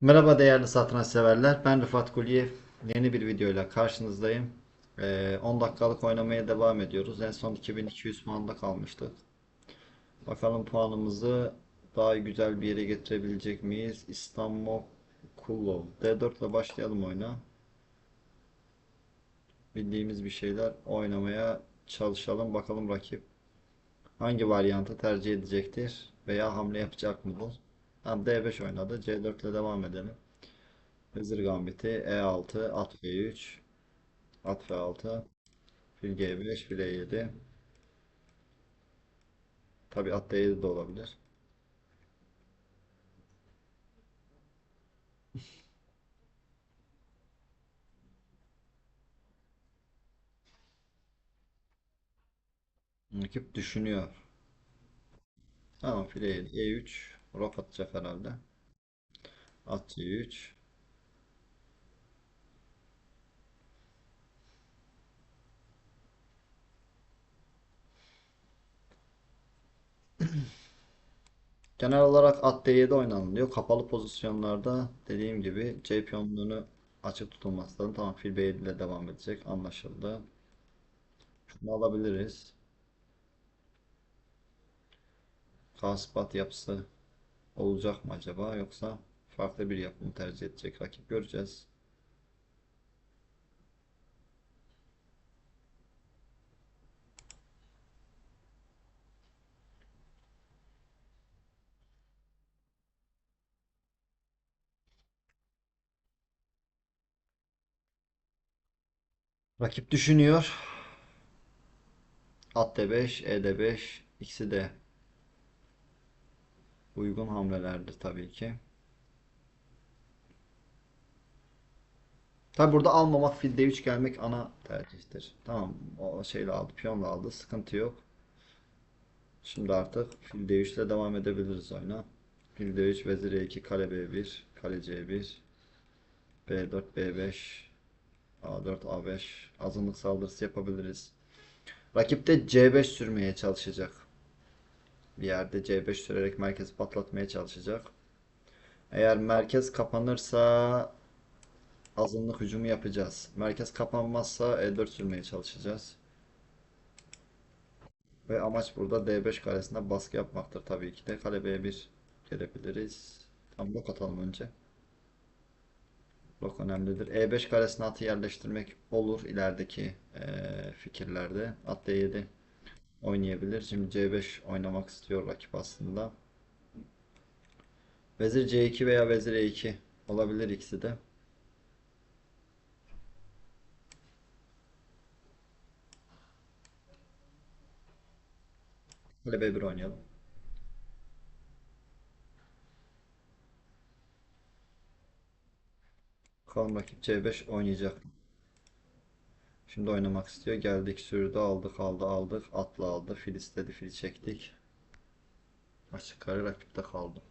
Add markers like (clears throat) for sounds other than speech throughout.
Merhaba değerli satranç severler. Ben Rıfat Kuliyev. Yeni bir videoyla karşınızdayım. Ee, 10 dakikalık oynamaya devam ediyoruz. En son 2200 puanda kalmıştık. Bakalım puanımızı daha güzel bir yere getirebilecek miyiz? İstanbul Kulov. D4 ile başlayalım oyuna. Bildiğimiz bir şeyler oynamaya çalışalım. Bakalım rakip hangi varyantı tercih edecektir veya hamle yapacak mıdır? Tamam D5 oynadı. C4 ile devam edelim. Vezir Gambiti E6 at F3 at F6 fil G5 fil E7 tabi at D7 de olabilir. Rakip düşünüyor. Tamam fil E7 E3 rok atacak herhalde. At (clears throat) C3 Genel olarak at D7 oynanılıyor. Kapalı pozisyonlarda dediğim gibi C piyonlarını açık tutulması lazım. Tamam fil B7 ile devam edecek. Anlaşıldı. Şunu alabiliriz. Kaspat yapısı olacak mı acaba yoksa farklı bir yapımı tercih edecek rakip göreceğiz. Rakip düşünüyor. At D5, E D5 ikisi de uygun hamlelerdir tabii ki. Tabi burada almamak fil D3 gelmek ana tercihtir. Tamam o şeyle aldı piyonla aldı sıkıntı yok. Şimdi artık fil D3 ile devam edebiliriz oyuna. Fil D3 vezir E2 kale B1 kale C1 B4 B5 A4 A5 azınlık saldırısı yapabiliriz. Rakip de C5 sürmeye çalışacak. Bir yerde C5 sürerek merkezi patlatmaya çalışacak. Eğer merkez kapanırsa azınlık hücumu yapacağız. Merkez kapanmazsa E4 sürmeye çalışacağız. Ve amaç burada D5 karesine baskı yapmaktır tabii ki de. Kale B1 gelebiliriz. Tam blok atalım önce. Blok önemlidir. E5 karesine atı yerleştirmek olur ilerideki eee, fikirlerde. At D7 oynayabilir. Şimdi C5 oynamak istiyor rakip aslında. Vezir C2 veya vezir E2 olabilir ikisi de. Kale B1 oynayalım. Bakalım rakip C5 oynayacak. Şimdi oynamak istiyor. Geldik sürdü aldık aldı aldık. Atla aldı. Fil istedi. Fil çektik. Açık kare rakipte kaldı.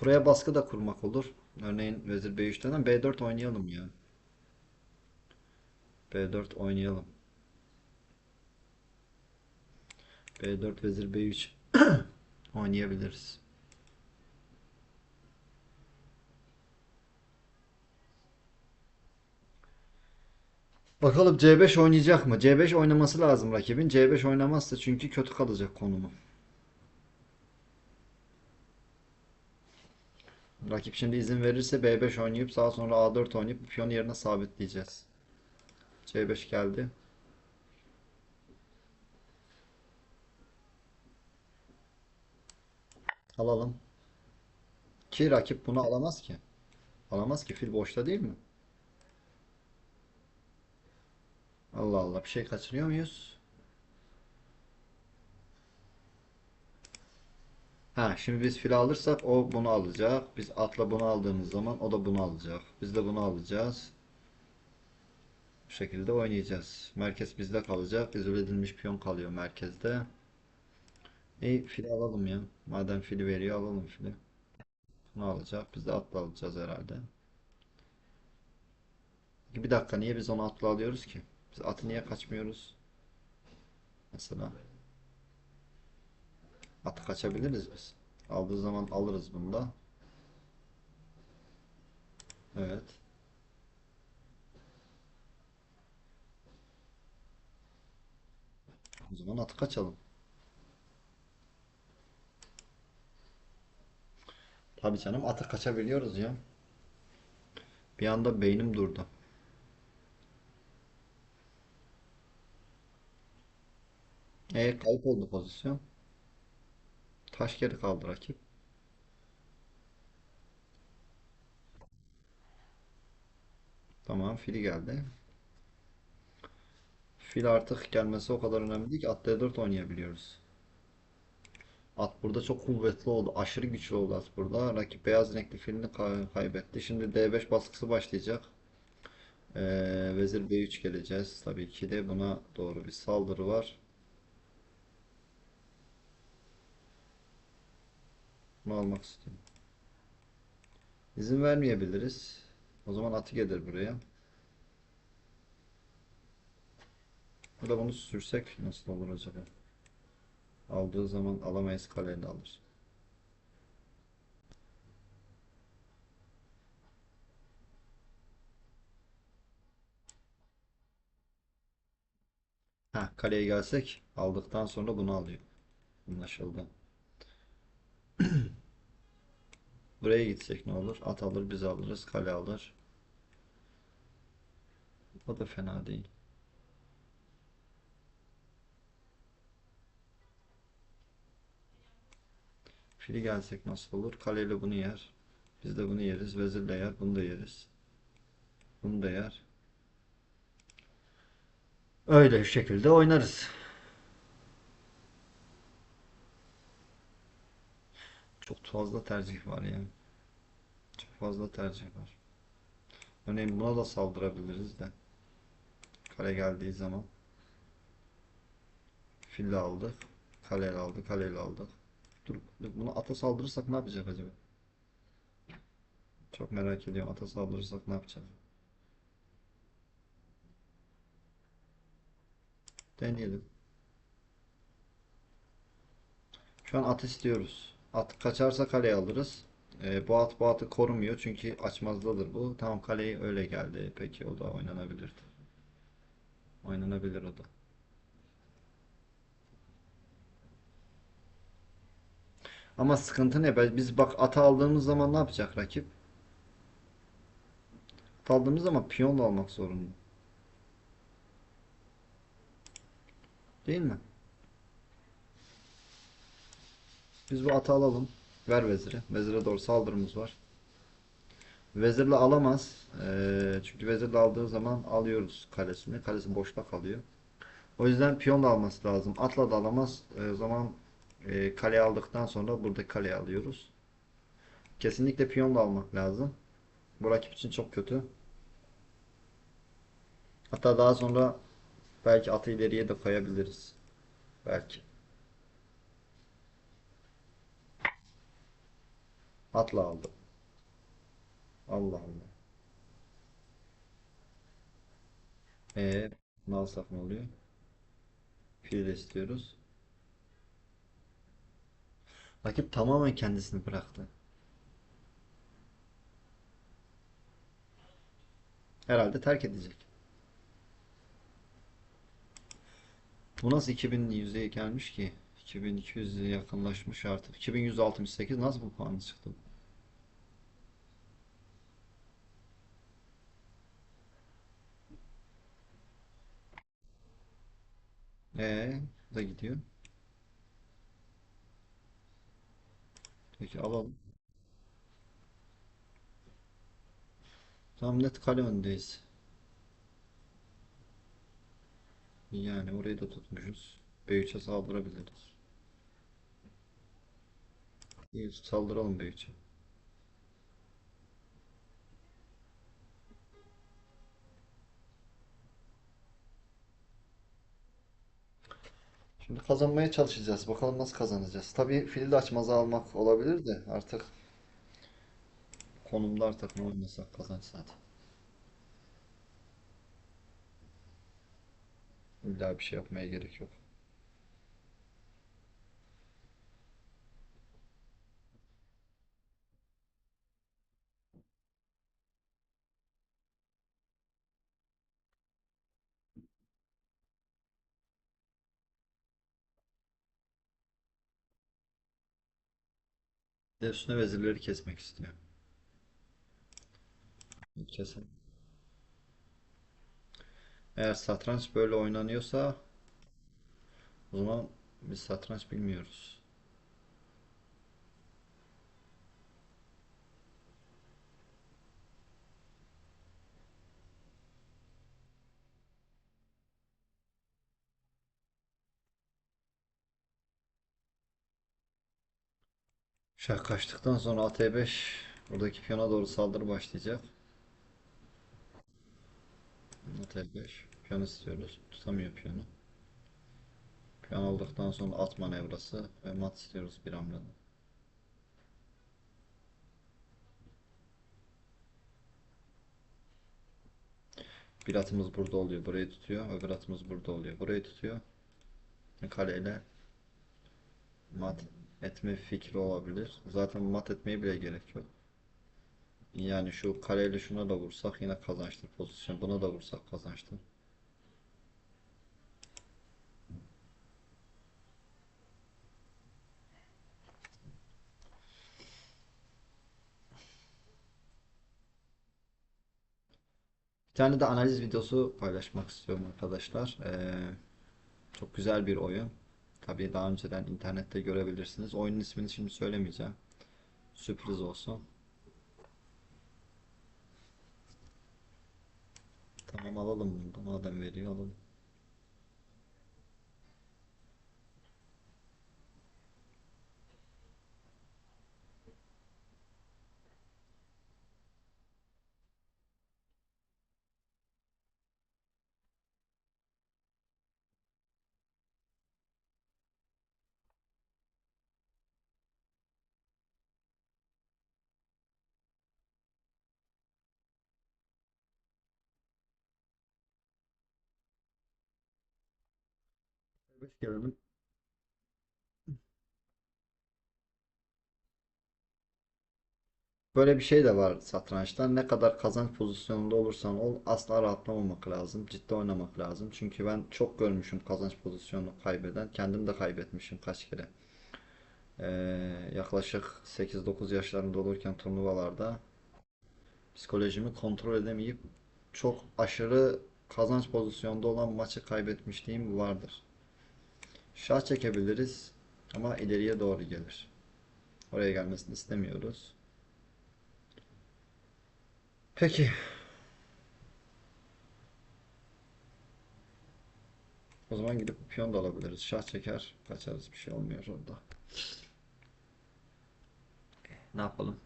Buraya baskı da kurmak olur. Örneğin vezir B3'ten B4 oynayalım ya. B4 oynayalım. B4 vezir B3 (clears throat) oynayabiliriz. Bakalım C5 oynayacak mı? C5 oynaması lazım rakibin. C5 oynamazsa çünkü kötü kalacak konumu. Rakip şimdi izin verirse B5 oynayıp daha sonra A4 oynayıp piyonu yerine sabitleyeceğiz. C5 geldi. Alalım. Ki rakip bunu alamaz ki. Alamaz ki. Fil boşta değil mi? Allah Allah. Bir şey kaçırıyor muyuz? Ha, şimdi biz fil alırsak o bunu alacak. Biz atla bunu aldığımız zaman o da bunu alacak. Biz de bunu alacağız. Bu şekilde oynayacağız. Merkez bizde kalacak. İzole edilmiş piyon kalıyor merkezde. İyi fili alalım ya. Madem fili veriyor alalım fili. Bunu alacak. Biz de atla alacağız herhalde. Bir dakika niye biz onu atla alıyoruz ki? Biz atı niye kaçmıyoruz? Mesela. Atı kaçabiliriz biz. Aldığı zaman alırız bunu da. Evet. O zaman atı kaçalım. Tabii canım atı kaçabiliyoruz ya. Bir anda beynim durdu. E kayıp oldu pozisyon. Taş geri kaldı rakip. Tamam fili geldi. Fil artık gelmesi o kadar önemli değil ki at D4 oynayabiliyoruz. At burada çok kuvvetli oldu. Aşırı güçlü oldu at burada. Rakip beyaz renkli filini kay- kaybetti. Şimdi D5 baskısı başlayacak. Ee, Vezir B3 geleceğiz. Tabii ki de buna doğru bir saldırı var. Bunu almak istiyorum. İzin vermeyebiliriz. O zaman atı gelir buraya. Bu da bunu sürsek nasıl olur acaba? Aldığı zaman alamayız kaleyle alır. Ha, kaleye gelsek aldıktan sonra bunu alıyor. Anlaşıldı. (clears throat) Buraya gitsek ne olur? At alır, biz alırız, kale alır. O da fena değil. Fili gelsek nasıl olur? Kaleyle bunu yer. Biz de bunu yeriz. Vezirle yer. Bunu da yeriz. Bunu da yer. Öyle bir şekilde oynarız. Çok fazla tercih var yani. Çok fazla tercih var. Örneğin buna da saldırabiliriz de. Kale geldiği zaman. Fille aldık. Kaleyle aldık. Kaleyle aldık. Dur, bunu ata saldırırsak ne yapacak acaba? Çok merak ediyorum. Ata saldırırsak ne yapacak? Deneyelim. Şu an at istiyoruz. At kaçarsa kaleyi alırız. Ee, bu at bu atı korumuyor çünkü açmazdadır bu. Tamam kaleyi öyle geldi. Peki o da oynanabilir. Oynanabilir o da. Ama sıkıntı ne? Biz bak atı aldığımız zaman ne yapacak rakip? At aldığımız zaman piyonla almak zorunda. Değil mi? Biz bu atı alalım. Ver veziri. Vezire doğru saldırımız var. Vezirle alamaz. Ee, çünkü vezirle aldığı zaman alıyoruz kalesini. Kalesi boşta kalıyor. O yüzden piyonla alması lazım. Atla da alamaz. Ee, o zaman e, kale aldıktan sonra burada kaleyi alıyoruz. Kesinlikle piyonla almak lazım. Bu rakip için çok kötü. Hatta daha sonra belki atı ileriye de koyabiliriz. Belki. Atla aldı. Allah Allah. E ne alsak ne oluyor? Fil istiyoruz. Rakip tamamen kendisini bıraktı. Herhalde terk edecek. Bu nasıl 2100'e gelmiş ki? 2200'e yakınlaşmış artık. 2168 nasıl bu puanı çıktı? Ee, da gidiyor. Peki alalım. Tam net kale öndeyiz. Yani orayı da tutmuşuz. B3'e saldırabiliriz. İyi saldıralım B3'e. Şimdi kazanmaya çalışacağız. Bakalım nasıl kazanacağız. Tabii fili de açmaza almak olabilir de artık konumda artık ne oynasak kazanç zaten. İlla bir şey yapmaya gerek yok. Üstüne vezirleri kesmek istiyor. Kesin. Eğer satranç böyle oynanıyorsa o zaman biz satranç bilmiyoruz. Şah kaçtıktan sonra at e5 buradaki piyona doğru saldırı başlayacak. At e5 piyon istiyoruz. Tutamıyor piyonu. Piyon aldıktan sonra at manevrası ve mat istiyoruz bir hamlede. Bir atımız burada oluyor. Burayı tutuyor. Öbür atımız burada oluyor. Burayı tutuyor. Kaleyle mat etme fikri olabilir. Zaten mat etmeye bile gerek yok. Yani şu kareyle şuna da vursak yine kazançlı pozisyon. Buna da vursak kazançlı. Bir tane de analiz videosu paylaşmak istiyorum arkadaşlar. Ee, çok güzel bir oyun. Tabii daha önceden internette görebilirsiniz. Oyunun ismini şimdi söylemeyeceğim. Sürpriz olsun. Tamam alalım bunu. Madem veriyor alalım. Hoş gelelim. Böyle bir şey de var satrançta. Ne kadar kazanç pozisyonunda olursan ol asla rahatlamamak lazım. Ciddi oynamak lazım. Çünkü ben çok görmüşüm kazanç pozisyonu kaybeden. Kendim de kaybetmişim kaç kere. Ee, yaklaşık 8-9 yaşlarında olurken turnuvalarda psikolojimi kontrol edemeyip çok aşırı kazanç pozisyonda olan maçı kaybetmişliğim vardır. Şah çekebiliriz ama ileriye doğru gelir. Oraya gelmesini istemiyoruz. Peki. O zaman gidip piyon da alabiliriz. Şah çeker, kaçarız. Bir şey olmuyor orada. Ne yapalım?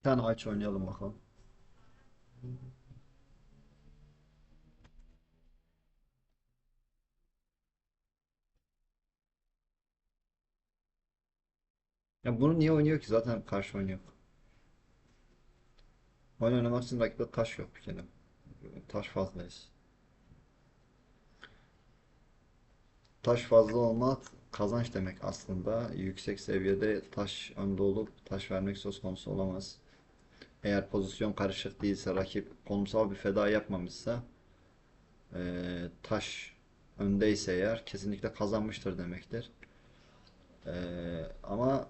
Bir tane aç oynayalım bakalım. Ya bunu niye oynuyor ki? Zaten karşı oynuyor. Oyun oynamak için rakipte taş yok bir kere. Taş fazlayız. Taş fazla olmak kazanç demek aslında. Yüksek seviyede taş önde olup taş vermek söz konusu olamaz. Eğer pozisyon karışık değilse, rakip konumsal bir feda yapmamışsa, eee, taş öndeyse eğer kesinlikle kazanmıştır demektir. Eee, ama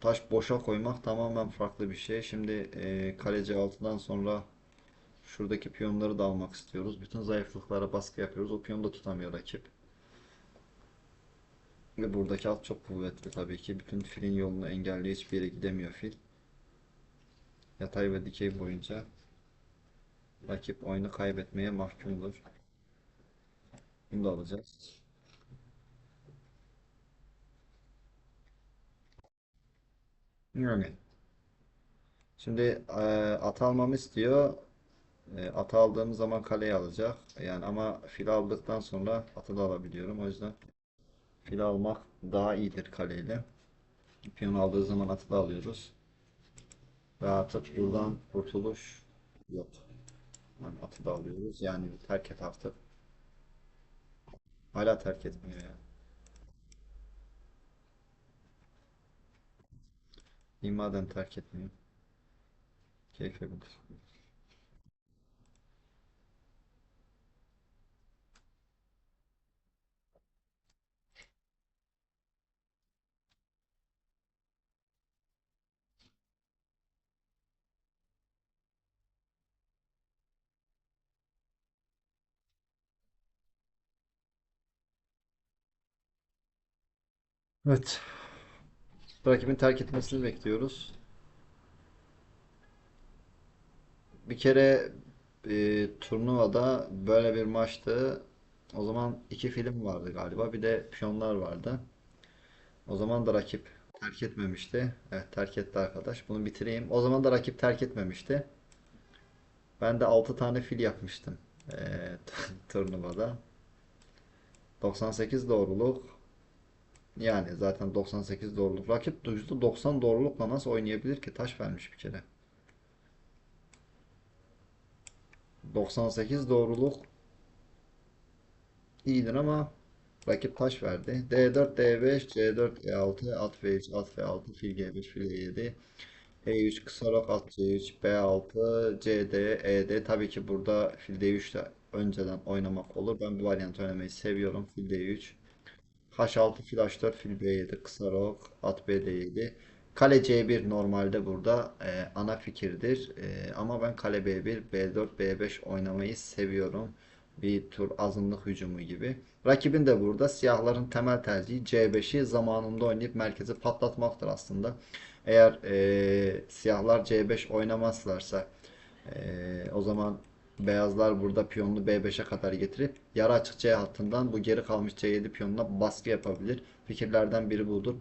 taş boşa koymak tamamen farklı bir şey. Şimdi eee, kaleci 6'dan sonra şuradaki piyonları da almak istiyoruz. Bütün zayıflıklara baskı yapıyoruz. O piyonu da tutamıyor rakip. Ve buradaki at çok kuvvetli tabii ki. Bütün filin yolunu engelliyor. Hiçbir yere gidemiyor fil. Yatay ve dikey boyunca rakip oyunu kaybetmeye mahkumdur. Bunu da alacağız. Yani. Şimdi e, at almamı istiyor. E, atı aldığım zaman kaleyi alacak. Yani ama fil aldıktan sonra atı da alabiliyorum. O yüzden fil almak daha iyidir kaleyle. Piyon aldığı zaman atı da alıyoruz. Ve artık buradan kurtuluş yok. Yani atı da alıyoruz. Yani terk et artık. Hala terk etmiyor ya. İyi terk etmiyor. Keyfe bilir. Evet. Rakibin terk etmesini bekliyoruz. Bir kere e, turnuvada böyle bir maçtı. O zaman iki film vardı galiba. Bir de piyonlar vardı. O zaman da rakip terk etmemişti. Evet terk etti arkadaş. Bunu bitireyim. O zaman da rakip terk etmemişti. Ben de 6 tane fil yapmıştım. E, (laughs) turnuvada. 98 doğruluk. Yani zaten 98 doğruluk. Rakip %90 doğrulukla nasıl oynayabilir ki? Taş vermiş bir kere. 98 doğruluk iyidir ama rakip taş verdi. D4, D5, C4, E6, at F3, at F6, fil G5, fil E7, E3, kısa rok, at C3, B6, CD, ED. Tabii ki burada fil D3 ile önceden oynamak olur. Ben bu varyant oynamayı seviyorum. Fil D3. H6 fil H4 fil B7 kısa rok at BD7 kale C1 normalde burada e, ana fikirdir. E, ama ben kale B1 B4 B5 oynamayı seviyorum. Bir tur azınlık hücumu gibi. Rakibin de burada siyahların temel tercihi C5'i zamanında oynayıp merkezi patlatmaktır aslında. Eğer e, siyahlar C5 oynamazlarsa ee, o zaman beyazlar burada piyonunu B5'e kadar getirip yarı açık C hattından bu geri kalmış C7 piyonuna baskı yapabilir. Fikirlerden biri budur.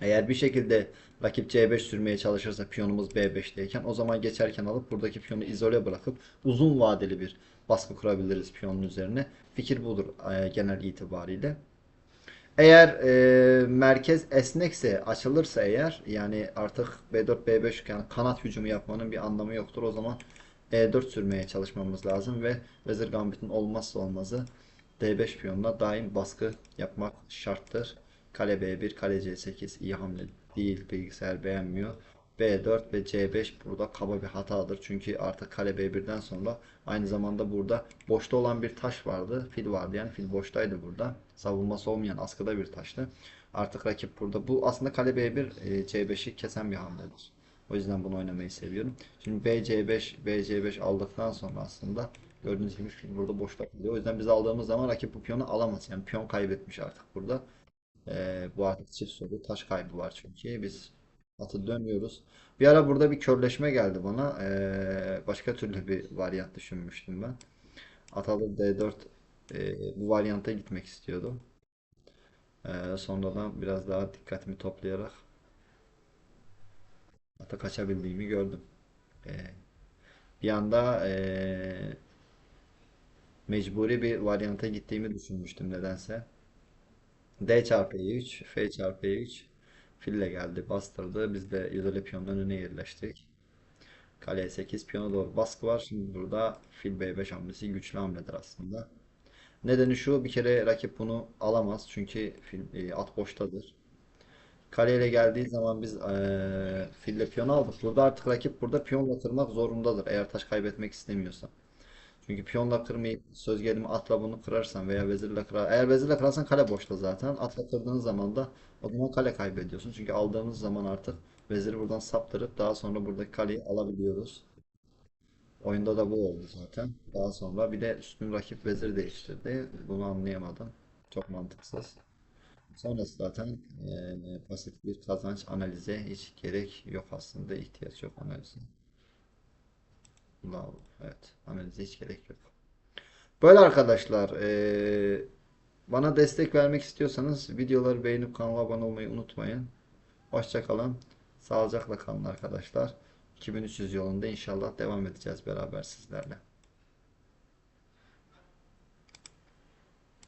Eğer bir şekilde rakip C5 sürmeye çalışırsa piyonumuz B5'teyken o zaman geçerken alıp buradaki piyonu izole bırakıp uzun vadeli bir baskı kurabiliriz piyonun üzerine. Fikir budur e, genel itibariyle. Eğer e, merkez esnekse, açılırsa eğer yani artık B4, B5 yani kanat hücumu yapmanın bir anlamı yoktur. O zaman E4 sürmeye çalışmamız lazım ve Vezir Gambit'in olmazsa olmazı D5 piyonuna daim baskı yapmak şarttır. Kale B1, kale C8 iyi hamle değil. Bilgisayar beğenmiyor. B4 ve C5 burada kaba bir hatadır. Çünkü artık kale B1'den sonra aynı zamanda burada boşta olan bir taş vardı. Fil vardı yani fil boştaydı burada. Savunması olmayan askıda bir taştı. Artık rakip burada. Bu aslında kale B1 e, C5'i kesen bir hamledir. O yüzden bunu oynamayı seviyorum. Şimdi B C5 B C5 aldıktan sonra aslında gördüğünüz gibi fil burada boşta kalıyor. O yüzden biz aldığımız zaman rakip bu piyonu alamaz. Yani piyon kaybetmiş artık burada. Ee, bu artık çift soru taş kaybı var çünkü biz atı dönüyoruz. Bir ara burada bir körleşme geldi bana. Ee, başka türlü bir varyant düşünmüştüm ben. At alır D4 e, bu varyanta gitmek istiyordum. Ee, sonradan biraz daha dikkatimi toplayarak ata kaçabildiğimi gördüm. Ee, bir anda e, mecburi bir varyanta gittiğimi düşünmüştüm nedense. D çarpı E3, F çarpı E3 fille geldi, bastırdı. Biz de izole piyonun önüne yerleştik. Kale 8 piyona doğru baskı var. Şimdi burada fil B5 hamlesi güçlü hamledir aslında. Nedeni şu bir kere rakip bunu alamaz. Çünkü fil, e, at boştadır. Kale ile geldiği zaman biz e, fille piyon aldık. Burada artık rakip burada piyonla kırmak zorundadır. Eğer taş kaybetmek istemiyorsa. Çünkü piyonla kırmayıp söz gelimi atla bunu kırarsan veya vezirle kırar. Eğer vezirle kırarsan kale boşta zaten. Atla kırdığın zaman da o zaman kale kaybediyorsun. Çünkü aldığımız zaman artık veziri buradan saptırıp daha sonra buradaki kaleyi alabiliyoruz. Oyunda da bu oldu zaten. Daha sonra bir de üstün rakip vezir değiştirdi. Bunu anlayamadım. Çok mantıksız. Sonrası zaten eee, basit bir kazanç analize hiç gerek yok aslında. ihtiyaç yok analize. Bravo. Evet. Analize hiç gerek yok. Böyle arkadaşlar. eee, bana destek vermek istiyorsanız videoları beğenip kanala abone olmayı unutmayın. Hoşça kalın. Sağlıcakla kalın arkadaşlar. 2300 yolunda inşallah devam edeceğiz beraber sizlerle.